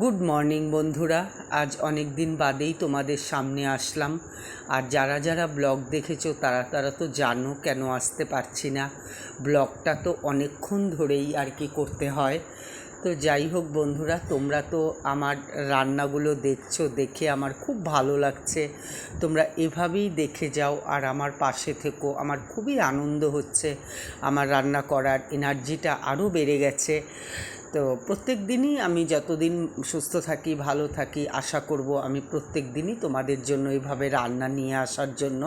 Good morning বন্ধুরা। আজ অনেক দিন বাদেই তোমাদের সামনে আসলাম। আর যারা যারা ব্লগ দেখেছ, তারা তারা তো জানো কেন আসতে পারছি না। ব্লগটা তো অনেকক্ষণ ধরেই আর কি করতে হয়। তো যাই হোক বন্ধুরা, তোমরা তো আমার রান্নাগুলো দেখছ, দেখে আমার খুব ভালো লাগছে। তোমরা এভাবেই দেখে যাও আর আমার পাশে থেকো। আমার খুবই আনন্দ হচ্ছে। আমার রান্না করার এনার্জিটা আরও বেড়ে গেছে। তো প্রত্যেক দিনই আমি যতদিন সুস্থ থাকি, ভালো থাকি, আশা করব আমি প্রত্যেক দিনই তোমাদের জন্য এইভাবে রান্না নিয়ে আসার জন্য।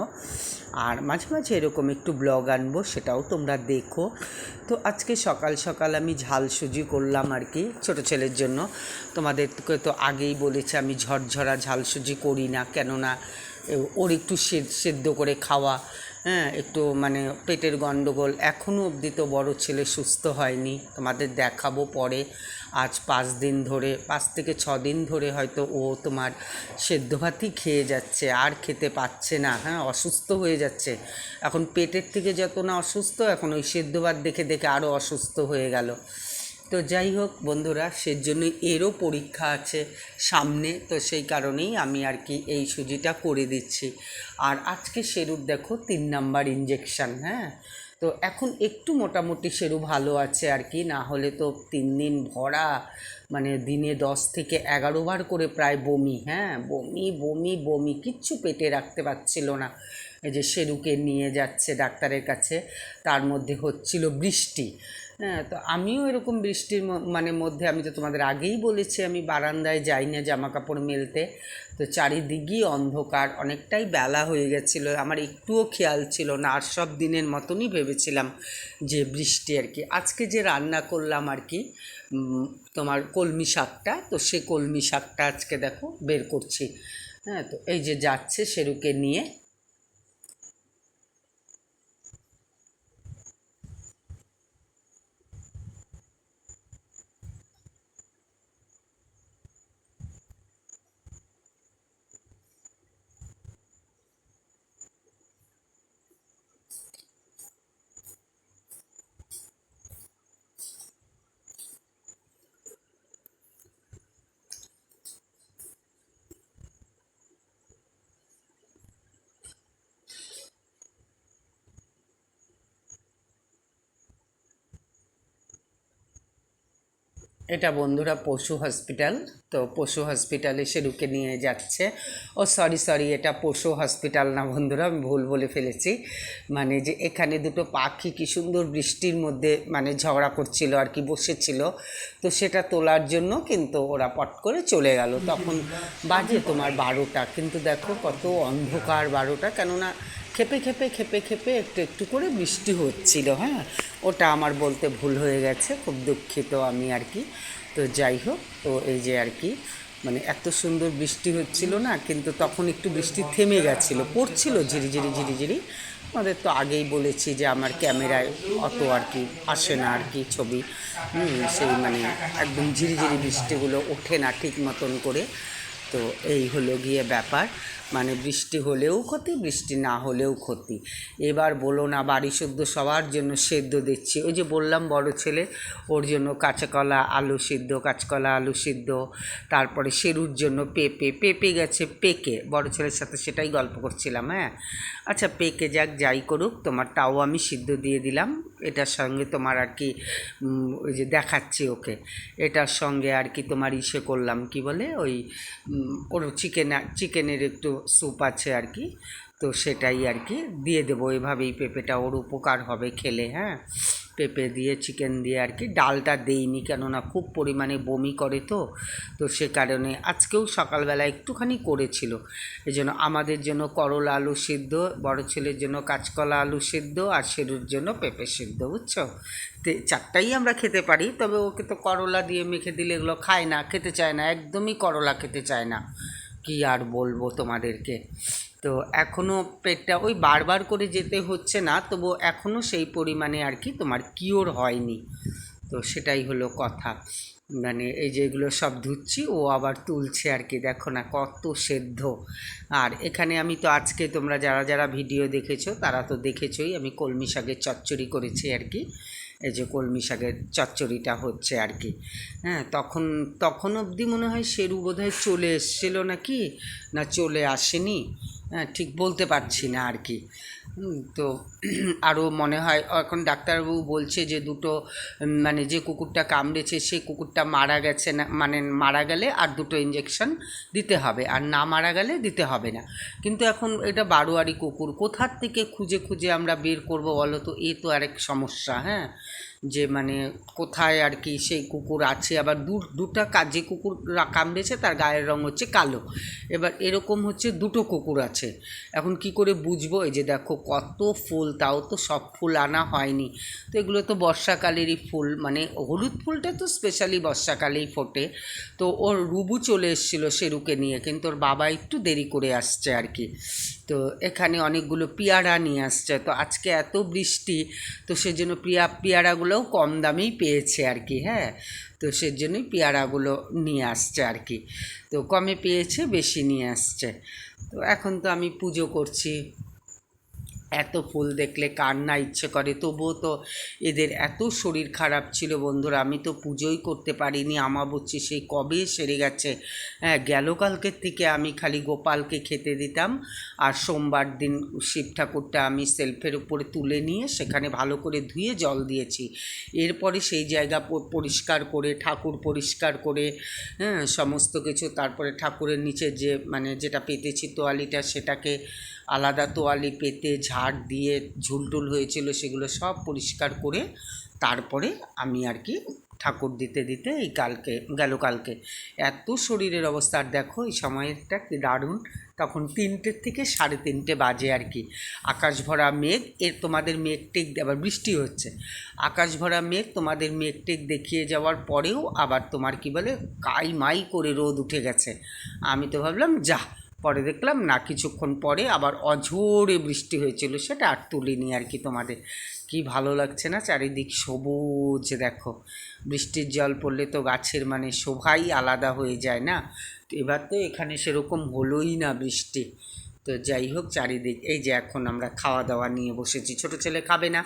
আর মাঝে মাঝে এরকম একটু ব্লগ আনব, সেটাও তোমরা দেখো। তো আজকে সকাল সকাল আমি ঝাল সুজি করলাম আর কি ছোটো ছেলের জন্য। তোমাদেরকে তো আগেই বলেছি আমি ঝরঝরা ঝাল সুজি করি না, কেননা ওর একটু সেদ্ধ করে খাওয়া হ্যাঁ একটু মানে পেটের গণ্ডগোল এখনও অবধি তো বড় ছেলে সুস্থ হয়নি। তোমাদের দেখাবো পরে। আজ পাঁচ দিন ধরে, পাঁচ থেকে ছ দিন ধরে হয়তো ও তোমার সেদ্ধ ভাতই খেয়ে যাচ্ছে, আর খেতে পাচ্ছে না। হ্যাঁ অসুস্থ হয়ে যাচ্ছে। এখন পেটের থেকে যত না অসুস্থ, এখন ওই সেদ্ধ ভাত দেখে দেখে আরও অসুস্থ হয়ে গেল। তো যাই হোক বন্ধুরা সেজন্য এরও পরীক্ষা আছে সামনে, তো সেই কারণেই আমি আর কি এই সুজিটা করে দিচ্ছি। আর আজকে সেরুর দেখো, তিন নাম্বার ইঞ্জেকশান হ্যাঁ? তো এখন একটু মোটামুটি সেরু ভালো আছে আর কি, না হলে তো তিন দিন ভরা মানে দিনে দশ থেকে এগারো বার করে প্রায় বমি হ্যাঁ? বমি বমি বমি, কিচ্ছু পেটে রাখতে পারছিল না। এই যে সেরুকে নিয়ে যাচ্ছে ডাক্তারের কাছে, তার মধ্যে হচ্ছিল বৃষ্টি। হ্যাঁ তো আমিও এরকম বৃষ্টির মানে মধ্যে আমি তো তোমাদের আগেই বলেছি, আমি বারান্দায় যাই না জামা কাপড় মেলতে। তো চারিদিকই অন্ধকার, অনেকটাই বেলা হয়ে গেছিল। আমার একটুও খেয়াল ছিল না, আর সব দিনের মতনই ভেবেছিলাম যে বৃষ্টি আর কি। আজকে যে রান্না করলাম আর কি তোমার কলমি শাকটা, তো সে কলমি শাকটা আজকে দেখো বের করছি। হ্যাঁ তো এই যে যাচ্ছে সেরুকে নিয়ে এটা বন্ধুরা পশু হসপিটাল। তো পশু হসপিটালে সে সেরুকে নিয়ে যাচ্ছে। ও সরি সরি এটা পশু হসপিটাল না বন্ধুরা, আমি ভুল বলে ফেলেছি। মানে যে এখানে দুটো পাখি কি সুন্দর বৃষ্টির মধ্যে মানে ঝগড়া করছিল আর কি বসেছিল। তো সেটা তোলার জন্য কিন্তু ওরা পট করে চলে গেল। তখন বাজে তোমার বারোটা। কিন্তু দেখো কত অন্ধকার বারোটা। কেননা খেপে খেপে খেপে খেপে একটু একটু করে বৃষ্টি হচ্ছিল হ্যাঁ? ওটা আমার বলতে ভুল হয়ে গেছে, খুব দুঃখিত আমি আর কি। তো যাই হোক তো এই যে আর কি মানে এত সুন্দর বৃষ্টি হচ্ছিল না, কিন্তু তখন একটু বৃষ্টি থেমে গেছিল, পড়ছিল ঝিরিঝিরি ঝিরিঝিরি আমাদের তো আগেই বলেছি যে আমার ক্যামেরায় অত আর কি আসে না আর কি ছবি। সেই মানে একদম ঝিরিঝিরি বৃষ্টিগুলো ওঠে না ঠিক মতন করে। তো এই হলো গিয়ে ব্যাপার। মানে বৃষ্টি হলেও ক্ষতি, বৃষ্টি না হলেও ক্ষতি। এবার বলো না, বাড়ি শুদ্ধ সবার জন্য সেদ্ধ দিচ্ছি। ওই যে বললাম, বড় ছেলে, ওর জন্য কাঁচাকলা, আলু সিদ্ধ, কাঁচকলা, আলু সিদ্ধ, তারপরে সেরুর জন্য পেঁপে পেঁপে গেছে পেকে। বড় ছেলের সাথে সেটাই গল্প করছিলাম হ্যাঁ? আচ্ছা পেকে যাক, যাই করুক, তোমার তাও আমি সিদ্ধ দিয়ে দিলাম। এটার সঙ্গে তোমার আর কি ওই যে দেখাচ্ছি ওকে। এটার সঙ্গে আর কি তোমার ইসে করলাম, কি বলে? ওই ওর চিকেন, চিকেনের একটু স্যুপ আছে আর কি। তো সেটাই আর কি দিয়ে দেবো। এভাবেই পেঁপেটা ওর উপকার হবে খেলে হ্যাঁ। পেঁপে দিয়ে চিকেন দিয়ে আর কি। ডালটা দেইনি কেননা খুব পরিমাণে বমি করে তো তো সে কারণে আজকেও সকালবেলা একটুখানি করেছিল। এই জন্য আমাদের জন্য করলা আলু সিদ্ধ, বড় ছেলের জন্য কাঁচকলা আলু সিদ্ধ আর শেরুর জন্য পেঁপে সিদ্ধ, বুঝছ? তো, চারটাই আমরা খেতে পারি, তবে ওকে তো করলা দিয়ে মেখে দিলে এগুলো খায় না, খেতে চায় না, একদমই করলা খেতে চায় না। কি আর বলব তোমাদেরকে? তো এখনও পেটটা, ওই বারবার করে যেতে হচ্ছে না তবু এখনও সেই পরিমাণে আর কি তোমার কিওর হয়নি। তো সেটাই হলো কথা। মানে এই যেগুলো সব ধুচ্ছি, ও আবার তুলছে আর কি। দেখো না কত সেদ্ধ। আর এখানে আমি তো আজকে তোমরা যারা যারা ভিডিও দেখেছ, তারা তো দেখেছোই আমি কলমি শাকের চচ্চড়ি করেছি আর কি। এই যে কলমি শাকের চচ্চড়িটা হচ্ছে আর কি। হ্যাঁ তখন তখন অবধি মনে হয় শেরু বোধহয় চলে এসেছিল নাকি? না চলে আসেনি? হ্যাঁ ঠিক বলতে পারছি না আর কি। তো আরও মনে হয়, এখন ডাক্তারবাবু বলছে যে দুটো মানে যে কুকুরটা কামড়েছে সে কুকুরটা মারা গেছে না মানে মারা গেলে আর দুটো ইঞ্জেকশন দিতে হবে, আর না মারা গেলে দিতে হবে না। কিন্তু এখন এটা বারোয়ারি কুকুর, কোথার থেকে খুঁজে খুঁজে আমরা বের করব বলো তো? এ তো আরেক সমস্যা হ্যাঁ? যে মানে কোথায় আর কি সেই কুকুর আছে, আবার দু, দুটা কা- যে কুকুর কামড়েছে তার গায়ের রং হচ্ছে কালো। এবার এরকম হচ্ছে দুটো কুকুর আছে। এখন কি করে বুঝব? এই যে দেখো কত ফুল, তাও তো সব ফুল আনা হয়নি। তো এগুলো তো বর্ষাকালেরই ফুল মানে হলুদ ফুলটা তো স্পেশালি বর্ষাকালেই ফোটে। তো ওর রুবু চলে এসেছিল শেরুকে নিয়ে, কিন্তু ওর বাবা একটু দেরি করে আসছে আর কি। তো এখানে অনেকগুলো পেয়ারা নিয়ে আসছে। তো আজকে এত বৃষ্টি, তো সেজন্য পিয়া, পেয়ারাগুলোও কম দামেই পেয়েছে আর কি হ্যাঁ? তো সেজন্যই পেয়ারাগুলো নিয়ে আসছে আর কি। তো কমে পেয়েছে, বেশি নিয়ে আসছে। তো এখন তো আমি পুজো করছি। এত ফুল দেখলে কার না ইচ্ছে করে? তবুও তো এদের এত শরীর খারাপ ছিল বন্ধুরা, আমি তো পুজোই করতে পারিনি আমাবচ্ছি সেই কবে সেরে গেছে? হ্যাঁ গেল কালকের থেকে আমি খালি গোপালকে খেতে দিতাম, আর সোমবার দিন শিব ঠাকুরটা আমি সেলফের উপরে তুলে নিয়ে সেখানে ভালো করে ধুয়ে জল দিয়েছি। এরপরে সেই জায়গা পরিষ্কার করে, ঠাকুর পরিষ্কার করে হ্যাঁ সমস্ত কিছু, তারপরে ঠাকুরের নিচে যে মানে যেটা পেতেছি তোয়ালিটা সেটাকে আলাদা তোয়ালি পেতে, ঝাড় দিয়ে ঝুলটুল হয়েছিল সেগুলো সব পরিষ্কার করে তারপরে আমি আর কি ঠাকুর দিতে দিতে এই কালকে, গেল কালকে। এত শরীরের অবস্থা, আর দেখো এই সময়টা কি দারুণ। তখন তিনটের থেকে সাড়ে তিনটে বাজে আর কি। আকাশ ভরা মেঘ, এর তোমাদের মেঘ টেক আবার বৃষ্টি হচ্ছে। আকাশ ভরা মেঘ, তোমাদের মেঘ টেক দেখিয়ে যাওয়ার পরেও আবার তোমার কি বলে কাই মাই করে রোদ উঠে গেছে। আমি তো ভাবলাম যা পরে দেখলাম না, কিছুক্ষণ পরে আবার অঝোরে বৃষ্টি হয়েছিল, সেটা আর তুলিনি আর কি তোমাদের। কি ভালো লাগছে না? চারিদিক সবুজ, দেখো। বৃষ্টির জল পড়লে তো গাছের মানে শোভাই আলাদা হয়ে যায় না? তো এবার তো এখানে সেরকম হলোই না বৃষ্টি। তো যাই হোক, চারিদিক, এই যে এখন আমরা খাওয়া দাওয়া নিয়ে বসেছি। ছোট ছেলে খাবে না,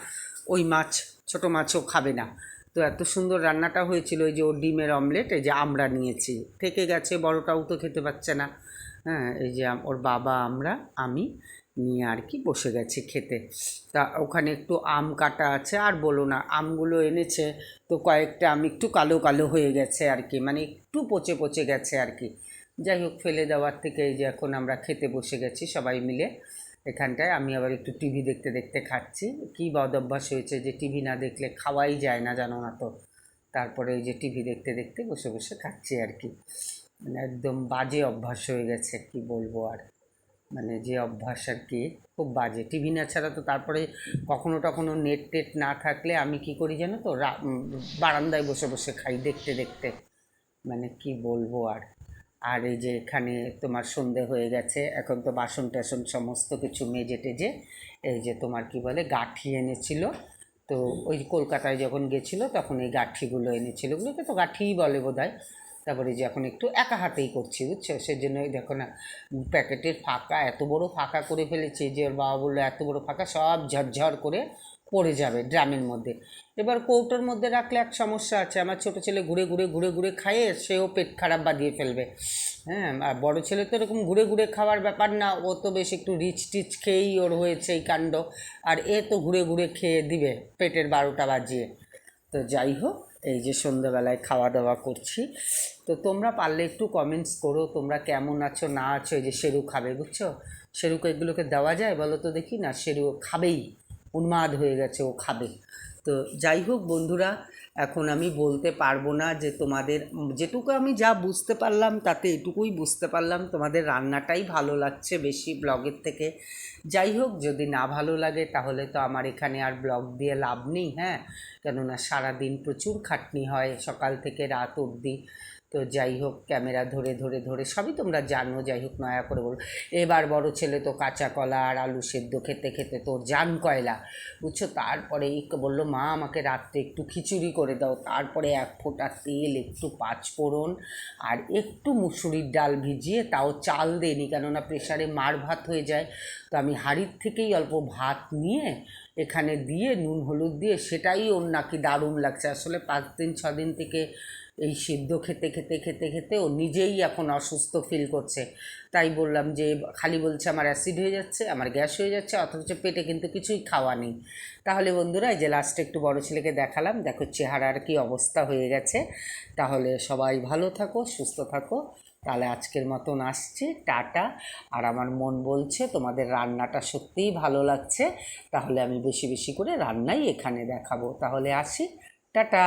ওই মাছ, ছোট মাছও খাবে না। তো এত সুন্দর রান্নাটা হয়েছিল, এই যে ওর ডিমের অমলেট, এই যে আমরা নিয়েছি। থেকে গেছে, বড়টাও তো খেতে পাচ্ছে না। হ্যাঁ এই যে ওর বাবা, আমরা, আমি নিয়ে আর কি বসে গেছি খেতে। তা ওখানে একটু আম কাটা আছে, আর বলো না, আমগুলো এনেছে তো কয়েকটা আম একটু কালো কালো হয়ে গেছে আর কি মানে একটু পচে পচে গেছে আর কি। যাই হোক, ফেলে দেওয়ার থেকে এই যে এখন আমরা খেতে বসে গেছি সবাই মিলে। এখানটায়। আমি আবার একটু টিভি দেখতে দেখতে খাচ্ছি। কী বদ অভ্যাস হয়েছে যে টিভি না দেখলে খাওয়াই যায় না, জানো না তো? তারপরে এই যে টিভি দেখতে দেখতে বসে বসে খাচ্ছি আর কি। মানে একদম বাজে অভ্যাস হয়ে গেছে, কি বলব আর। মানে যে অভ্যাস আর কি, খুব বাজে। টিভি না ছাড়া তো তারপরে কখনো টখনো নেট টেট না থাকলে আমি কি করি জানো তো? বারান্দায় বসে বসে খাই, দেখতে দেখতে। মানে কি বলব আর। আর এই যে এখানে তোমার সন্ধে হয়ে গেছে, এখন তো বাসন টাসন সমস্ত কিছু মেজে টেজে এই যে তোমার কি বলে, গাঁঠি এনেছিল। তো ওই কলকাতায় যখন গেছিল তখন এই গাঁঠিগুলো এনেছিল। ওগুলোকে তো গাঁঠিই বলে বোধ হয় তারপরে যে এখন একটু একা হাতেই করছি, বুঝছ? সেজন্য ওই দেখো না, প্যাকেটের ফাঁকা, এত বড় ফাঁকা করে ফেলেছি যে ওর বাবা বলল, এত বড় ফাঁকা, সব ঝরঝর করে পড়ে যাবে ড্রামের মধ্যে। এবার কৌটোর মধ্যে রাখলে এক সমস্যা আছে। আমার ছোটো ছেলে ঘুরে ঘুরে ঘুরে ঘুরে খায়ে, সেও পেট খারাপ বাঁধিয়ে ফেলবে। হ্যাঁ আর বড় ছেলে তো এরকম ঘুরে ঘুরে খাওয়ার ব্যাপার না, ও তো বেশ একটু রিচ টিচ খেয়েই ওর হয়েছে এই কাণ্ড। আর এ তো ঘুরে ঘুরে খেয়ে দিবে পেটের বারোটা বাজিয়ে। তো যাই হোক, এই যে সন্ধ্যাবেলায় খাওয়া দাওয়া করছি। তো তোমরা পারলে একটু কমেন্টস করো, তোমরা কেমন আছো, না আছো, এই যে সেরু খাবে, বুঝছ? সেরুকে এগুলোকে দেওয়া যায়? বলো তো দেখি, না সেরু খাবেই। উন্মাদ হয়ে গেছে, ও খাবে। তো যাই হোক বন্ধুরা, এখন আমি বলতে পারব না যে তোমাদের, যেটুকু আমি যা বুঝতে পারলাম, তাতে এটুকুই বুঝতে পারলাম, তোমাদের রান্নাটাই ভালো লাগছে বেশি ব্লগের থেকে। যাই হোক, যদি না ভালো লাগে, তাহলে তো আমার এখানে আর ব্লগ দিয়ে লাভ নেই হ্যাঁ? কেননা সারাদিন প্রচুর খাটনি হয় সকাল থেকে রাত অবধি। তো যাই হোক, ক্যামেরা ধরে ধরে ধরে, সবই তোমরা জানো, যাই হোক, নয়া করে বলো। এবার বড় ছেলে তো কাঁচা কলা আর আলু সেদ্ধ খেতে খেতে তো জান কয়লা। বুঝছ? তারপরে বলল, মা, আমাকে রাত্রে একটু খিচুড়ি করে দাও। তারপরে এক ফোঁটা তেল, একটু পাঁচফোড়ন আর একটু মুসুরির ডাল ভিজিয়ে তাও চাল দেয়নি, কেননা প্রেশারে মার ভাত হয়ে যায়। তো আমি হাঁড়ির থেকেই অল্প ভাত নিয়ে এখানে দিয়ে নুন, হলুদ দিয়ে, সেটাই ওর নাকি দারুণ লাগছে। আসলে পাঁচ দিন, ছ দিন থেকে এই সিদ্ধ খেতে খেতে খেতে খেতে ও নিজেই এখন অসুস্থ ফিল করছে। তাই বললাম যে, খালি বলছে আমার অ্যাসিড হয়ে যাচ্ছে, আমার গ্যাস হয়ে যাচ্ছে, অথচ পেটে কিন্তু কিছুই খাওয়া নেই। তাহলে বন্ধুরা, এই যে লাস্টে একটু বড় ছেলেকে দেখালাম, দেখো চেহারার কি অবস্থা হয়ে গেছে। তাহলে সবাই ভালো থাকো, সুস্থ থাকো। তাহলে আজকের মতন আসছি, টাটা। আর আমার মন বলছে তোমাদের রান্নাটা সত্যিই ভালো লাগছে, তাহলে আমি বেশি বেশি করে রান্নাই এখানে দেখাবো। তাহলে আসি, টাটা।